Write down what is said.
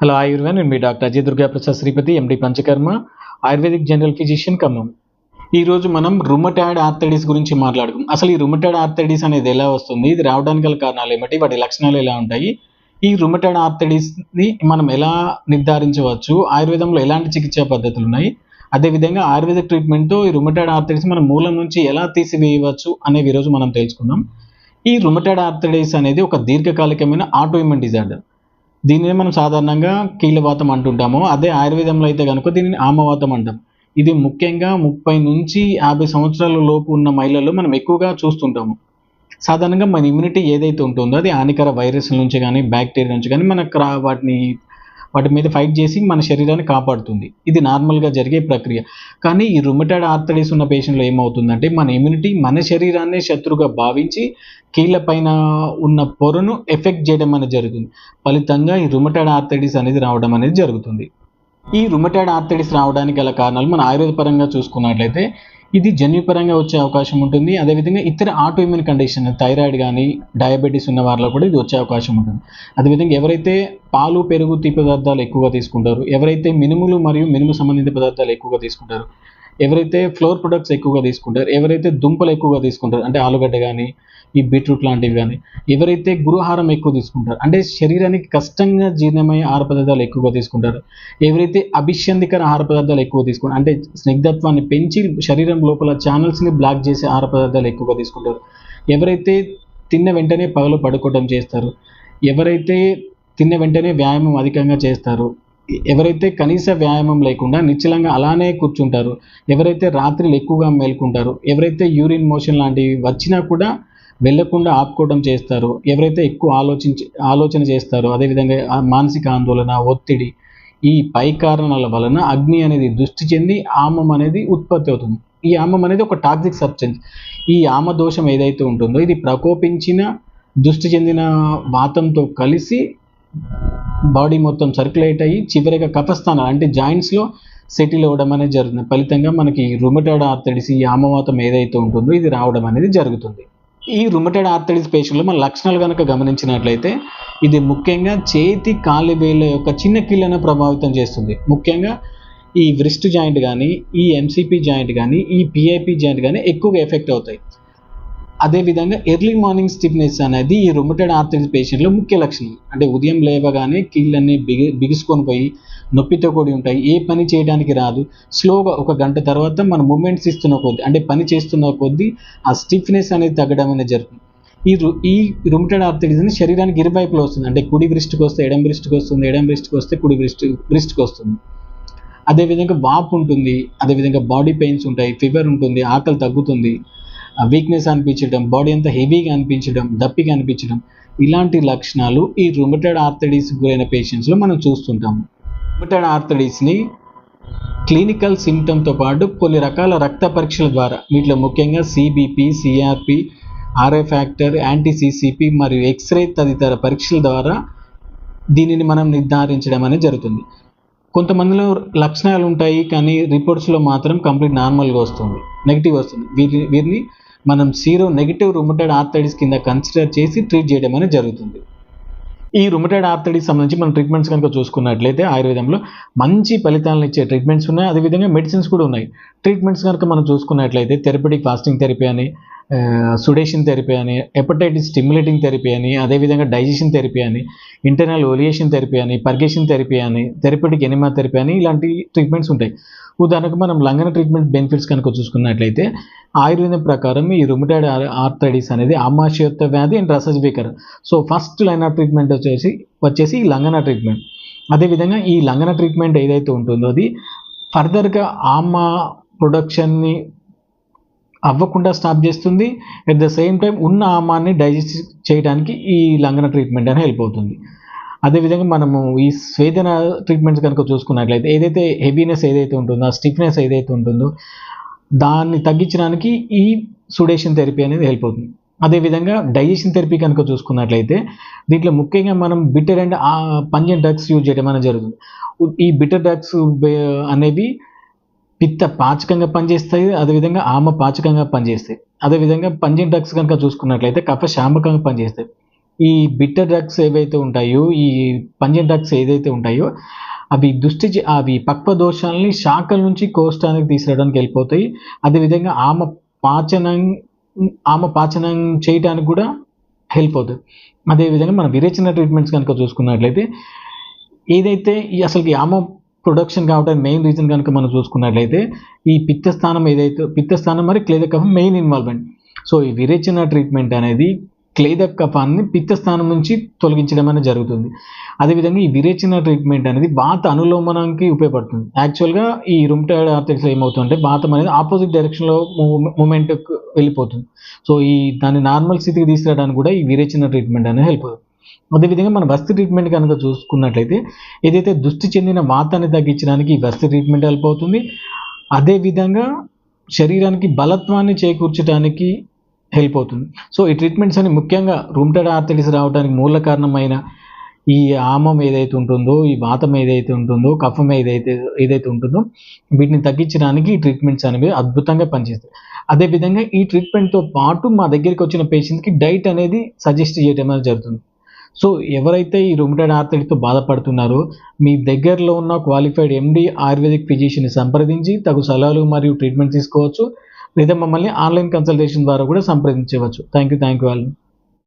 Hello ఆయుర్వేదం. నేను మీ doctor Ajay Durga Prasad Sripathi MD panchakarma ayurvedic general physician Khammam. ఈరోజు మనం రుమటాయిడ్ ఆర్థరైటిస్ గురించి మాట్లాడుకుందాం. అసలు ఈ రుమటాయిడ్ ఆర్థరైటిస్ అనేది ఎలా వస్తుంది? ఇది రావడానికి గల కారణాలు ఏమిటి? వాటి లక్షణాలు ఎలా ఉంటాయి? ఈ రుమటాయిడ్ ఆర్థరైటిస్ని మనం ఎలా నిర్ధారించవచ్చు? ఆయుర్వేదంలో ఎలాంటి చికిత్సా పద్ధతులు ఉన్నాయి? అదేవిధంగా ఆయుర్వేద ట్రీట్మెంట్తో ఈ రుమటాయిడ్ ఆర్థరైటిస్ మన మూలం నుంచి ఎలా తీసివేయవచ్చు అనేవి ఈరోజు మనం తెలుసుకుందాం. ఈ రుమటాయిడ్ ఆర్థరైటిస్ అనేది ఒక దీర్ఘకాలికమైన ఆటోఇమ్యూన్ డిజార్డర్. దీనినే మనం సాధారణంగా కీళ్ళవాతం అంటుంటాము. అదే ఆయుర్వేదంలో అయితే కనుక దీనిని ఆమవాతం అంటాం. ఇది ముఖ్యంగా ముప్పై నుంచి యాభై సంవత్సరాల లోపు ఉన్న మహిళల్లో మనం ఎక్కువగా చూస్తుంటాము. సాధారణంగా మన ఇమ్యూనిటీ ఏదైతే ఉంటుందో అది హానికర వైరస్ నుంచి కానీ బ్యాక్టీరియా నుంచి కానీ మనకు రా వాటిని వాటి మీద ఫైట్ చేసి మన శరీరాన్ని కాపాడుతుంది. ఇది నార్మల్గా జరిగే ప్రక్రియ. కానీ ఈ రుమటైడ్ ఆర్థడీస్ ఉన్న పేషెంట్లో ఏమవుతుందంటే మన ఇమ్యూనిటీ మన శరీరాన్ని శత్రుగా భావించి కీళ్ళ పైన ఉన్న పొరను ఎఫెక్ట్ చేయడం అనేది జరుగుతుంది. ఫలితంగా ఈ రుమటైడ్ ఆర్థడీస్ అనేది రావడం అనేది జరుగుతుంది. ఈ రుమటైడ్ ఆర్థడీస్ రావడానికి గల కారణాలు మన ఆయుర్వేద పరంగా చూసుకున్నట్లయితే ఇది జన్యుపరంగా వచ్చే అవకాశం ఉంటుంది. అదేవిధంగా ఇతర ఆటో ఇమ్యూన్ కండిషన్ థైరాయిడ్ కానీ డయాబెటీస్ ఉన్న వారిలో కూడా ఇది వచ్చే అవకాశం ఉంటుంది. అదేవిధంగా ఎవరైతే పాలు పెరుగు తీపి పదార్థాలు ఎక్కువగా తీసుకుంటారు ఎవరైతే మినుములు మరియు మినుము సంబంధిత పదార్థాలు ఎక్కువగా తీసుకుంటారు ఎవరైతే ఫ్లోర్ ప్రొడక్ట్స్ ఎక్కువగా తీసుకుంటారు ఎవరైతే దుంపలు ఎక్కువగా తీసుకుంటారు అంటే ఆలుగడ్డ కానీ ఈ బీట్రూట్ లాంటివి కానీ ఎవరైతే గురుహారం ఎక్కువ తీసుకుంటారు అంటే శరీరానికి కష్టంగా జీర్ణమయ్యే ఆహార పదార్థాలు ఎక్కువగా తీసుకుంటారు ఎవరైతే అభిషంధికర ఆహార పదార్థాలు ఎక్కువ తీసుకుంటారు అంటే స్నిగ్ధత్వాన్ని పెంచి శరీరం లోపల ఛానల్స్ని బ్లాక్ చేసే ఆహార పదార్థాలు ఎక్కువగా తీసుకుంటారు. ఎవరైతే తిన్న వెంటనే పగలు పడుకోవడం చేస్తారు ఎవరైతే తిన్న వెంటనే వ్యాయామం అధికంగా చేస్తారు ఎవరైతే కనీస వ్యాయామం లేకుండా నిశ్చలంగా అలానే కూర్చుంటారు ఎవరైతే రాత్రులు ఎక్కువగా మేల్కుంటారు ఎవరైతే యూరిన్ మోషన్ లాంటివి వచ్చినా కూడా వెళ్ళకుండా ఆపుకోవడం చేస్తారు ఎవరైతే ఎక్కువ ఆలోచించి ఆలోచన చేస్తారో అదేవిధంగా మానసిక ఆందోళన ఒత్తిడి ఈ పై కారణాల వలన అగ్ని అనేది దృష్టి చెంది ఆమం అనేది ఉత్పత్తి అవుతుంది. ఈ ఆమం అనేది ఒక టాక్సిక్ సబ్స్టెన్స్. ఈ ఆమ దోషం ఏదైతే ఉంటుందో ఇది ప్రకోపించిన దృష్టి చెందిన వాతంతో కలిసి బాడీ మొత్తం సర్క్యులేట్ అయ్యి చివరిగా కఫస్థానాలు అంటే జాయింట్స్లో సెటిల్ అవ్వడం అనేది జరుగుతుంది. ఫలితంగా మనకి రుమటాడ్ ఆర్థడిస్ ఈ ఆమవాతం ఏదైతే ఉంటుందో ఇది రావడం అనేది జరుగుతుంది. ఈ రుమటాడ్ ఆర్థడిస్ పేషెంట్లో మన లక్షణాలు కనుక గమనించినట్లయితే ఇది ముఖ్యంగా చేతి కాలి వేళ్ళ యొక్క చిన్న కీళ్ళను ప్రభావితం చేస్తుంది. ముఖ్యంగా ఈ వ్రిస్ట్ జాయింట్ కానీ ఈ ఎంసీపీ జాయింట్ కానీ ఈ పిఐపి జాయింట్ కానీ ఎక్కువగా ఎఫెక్ట్ అవుతాయి. అదేవిధంగా ఎర్లీ మార్నింగ్ స్టిఫ్నెస్ అనేది ఈ రుమటెడ్ ఆర్థరైటిస్ పేషెంట్లో ముఖ్య లక్షణం. అంటే ఉదయం లేవగానే కీళ్ళన్నీ బిగి బిగుసుకొని పోయి నొప్పితో కూడి ఉంటాయి. ఏ పని చేయడానికి రాదు. స్లోగా ఒక గంట తర్వాత మన మూమెంట్స్ ఇస్తున్న కొద్దీ అంటే పని చేస్తున్న కొద్దీ ఆ స్టిఫ్నెస్ అనేది తగ్గడం అనేది జరుగుతుంది. ఈ రు ఈ రుమిటెడ్ ఆర్థరైటిస్ అనేది శరీరానికి ఇరువైపులో వస్తుంది. అంటే కుడి బ్రిస్ట్కి వస్తే ఎడం బ్రిస్ట్కి వస్తుంది ఎడం బ్రిస్ట్కి వస్తే కుడి బ్రిస్ట్ బ్రిస్ట్కి వస్తుంది. అదేవిధంగా వాపు ఉంటుంది. అదేవిధంగా బాడీ పెయిన్స్ ఉంటాయి. ఫీవర్ ఉంటుంది. ఆకలి తగ్గుతుంది. వీక్నెస్ అనిపించడం బాడీ అంతా హెవీగా అనిపించడం దప్పిగా అనిపించడం ఇలాంటి లక్షణాలు ఈ రుమటెడ్ ఆర్థడీస్ గురైన పేషెంట్స్లో మనం చూస్తుంటాము. రుమటెడ్ ఆర్థడీస్ని క్లినికల్ సిమ్టమ్తో పాటు కొన్ని రకాల రక్త పరీక్షల ద్వారా వీటిలో ముఖ్యంగా CBP CRP RA factor anti CCP మరియు ఎక్స్రే తదితర పరీక్షల ద్వారా దీనిని మనం నిర్ధారించడం అనేది జరుగుతుంది. కొంతమందిలో లక్షణాలు ఉంటాయి కానీ రిపోర్ట్స్లో మాత్రం కంప్లీట్ నార్మల్గా వస్తుంది. నెగిటివ్ వస్తుంది. వీరి వీరిని మనం సీరో నెగిటివ్ రుమటెడ్ ఆర్థరైటిస్ కింద కన్సిడర్ చేసి ట్రీట్ చేయడం అనేది జరుగుతుంది. ఈ రుమటెడ్ ఆర్థరైటిస్ సంబంధించి మనం ట్రీట్మెంట్స్ కనుక చూసుకున్నట్లయితే ఆయుర్వేదంలో మంచి ఫలితాలను ఇచ్చే ట్రీట్మెంట్స్ ఉన్నాయి. అదేవిధంగా మెడిసిన్స్ కూడా ఉన్నాయి. ట్రీట్మెంట్స్ కనుక మనం చూసుకున్నట్లయితే థెరపటిక్ ఫాస్టింగ్ థెరపీ అని సుడేషన్ థెరపీ అని హెపటైటిస్ స్టిమ్యులేటింగ్ థెరపీ అని అదేవిధంగా డైజెషన్ థెరపీ అని ఇంటర్నల్ ఓలియేషన్ థెరపీ అని పర్గేషన్ థెరపీ అని థెరపటిక్ ఎనిమా థెరపీ అని ఇలాంటి ట్రీట్మెంట్స్ ఉంటాయి. ఉదాహరణకు మనం లంగన ట్రీట్మెంట్ బెనిఫిట్స్ కనుక చూసుకున్నట్లయితే ఆయుర్వేదం ప్రకారం ఈ రుమిటైడ్ ఆర్థరైటిస్ అనేది ఆమాశయోత్త వ్యాధి అండ్ రసజ్ రసజ్వీకర so first line of treatment వచ్చేసి వచ్చేసి ఈ లంగన ట్రీట్మెంట్ అదేవిధంగా ఈ లంగన ట్రీట్మెంట్ ఏదైతే ఉంటుందో అది ఫర్దర్గా ఆమా ప్రొడక్షన్ని అవ్వకుండా స్టాప్ చేస్తుంది. అట్ ద సేమ్ టైం ఉన్న ఆమాన్ని డైజెస్ట్ చేయడానికి ఈ లంగన ట్రీట్మెంట్ అని హెల్ప్ అవుతుంది. అదేవిధంగా మనము ఈ స్వేదన ట్రీట్మెంట్స్ కనుక చూసుకున్నట్లయితే ఏదైతే హెవీనెస్ ఏదైతే ఉంటుందో ఆ స్టిఫ్నెస్ ఏదైతే ఉంటుందో దాన్ని తగ్గించడానికి ఈ సుడేషన్ థెరపీ అనేది హెల్ప్ అవుతుంది. అదేవిధంగా డైజెషన్ థెరపీ కనుక చూసుకున్నట్లయితే దీంట్లో ముఖ్యంగా మనం bitter and pungent drugs use చేయడం అనేది జరుగుతుంది. ఈ బిటర్ డ్రగ్స్ అనేవి పిత్త పాచకంగా పనిచేస్తాయి అదేవిధంగా ఆమ పాచకంగా పనిచేస్తాయి. అదేవిధంగా పంజన్ డ్రగ్స్ కనుక చూసుకున్నట్లయితే కఫ శామకంగా పనిచేస్తాయి. ఈ బిట్టర్ డ్రగ్స్ ఏవైతే ఉంటాయో ఈ పంజెంట్ డ్రగ్స్ ఏదైతే ఉంటాయో అవి దుష్టి అవి పక్వ దోషాలని శాఖల నుంచి కోష్టానికి తీసుకురావడానికి వెళ్ళిపోతాయి. అదేవిధంగా ఆమె పాచనం ఆమె పాచనం చేయడానికి కూడా హెల్ప్ అవుతుంది అదేవిధంగా మన విరేచన ట్రీట్మెంట్స్ కనుక చూసుకున్నట్లయితే ఏదైతే ఈ అసలు ఆమె ప్రొడక్షన్ కావడానికి మెయిన్ రీజన్ కనుక మనం చూసుకున్నట్లయితే ఈ పిత్తస్థానం ఏదైతే పిత్తస్థానం మరి క్లేద కఫం మెయిన్ ఇన్వాల్వ్మెంట్ సో ఈ విరేచన ట్రీట్మెంట్ అనేది క్లేద కఫాన్ని పిత్తస్థానం నుంచి తొలగించడం అనేది జరుగుతుంది. అదేవిధంగా ఈ విరేచన ట్రీట్మెంట్ అనేది బాత అనులోమనానికి ఉపయోగపడుతుంది. యాక్చువల్గా ఈ రుమ్టాయిడ్ ఆర్థరైటిస్ ఏమవుతుందంటే బాతం అనేది ఆపోజిట్ డైరెక్షన్లో మూమెంట్ వెళ్ళిపోతుంది. సో ఈ దాన్ని నార్మల్ స్థితికి తీసుకురావడానికి కూడా ఈ విరేచన ట్రీట్మెంట్ అనేది హెల్ప్ అవుతుంది. అదేవిధంగా మన వస్తు ట్రీట్మెంట్ కనుక చూసుకున్నట్లయితే ఏదైతే దృష్టి చెందిన వాతాన్ని తగ్గించడానికి ఈ వస్తు ట్రీట్మెంట్ హెల్ప్ అవుతుంది. అదేవిధంగా శరీరానికి బలత్వాన్ని చేకూర్చడానికి హెల్ప్ అవుతుంది. సో ఈ ట్రీట్మెంట్స్ అని ముఖ్యంగా రూమ్టెడ్ ఆర్థరైటిస్ రావడానికి మూల కారణమైన ఈ ఆమం ఏదైతే ఉంటుందో ఈ వాతం ఏదైతే ఉంటుందో కఫం ఏదైతే ఏదైతే ఉంటుందో వీటిని తగ్గించడానికి ఈ ట్రీట్మెంట్స్ అనేవి అద్భుతంగా పనిచేస్తాయి. అదేవిధంగా ఈ ట్రీట్మెంట్తో పాటు మా దగ్గరికి వచ్చిన పేషెంట్కి డైట్ అనేది సజెస్ట్ చేయడం అనేది జరుగుతుంది. సో ఎవరైతే ఈ రూమ్టెడ్ ఆర్థరైటిస్తో బాధపడుతున్నారో మీ దగ్గరలో ఉన్న క్వాలిఫైడ్ ఎండి ఆయుర్వేదిక్ ఫిజిషియన్ని సంప్రదించి తగు సలహాలు మరియు ట్రీట్మెంట్ తీసుకోవచ్చు. లేదా మమ్మల్ని ఆన్లైన్ కన్సల్టేషన్ ద్వారా కూడా సంప్రదించవచ్చు. Thank you thank you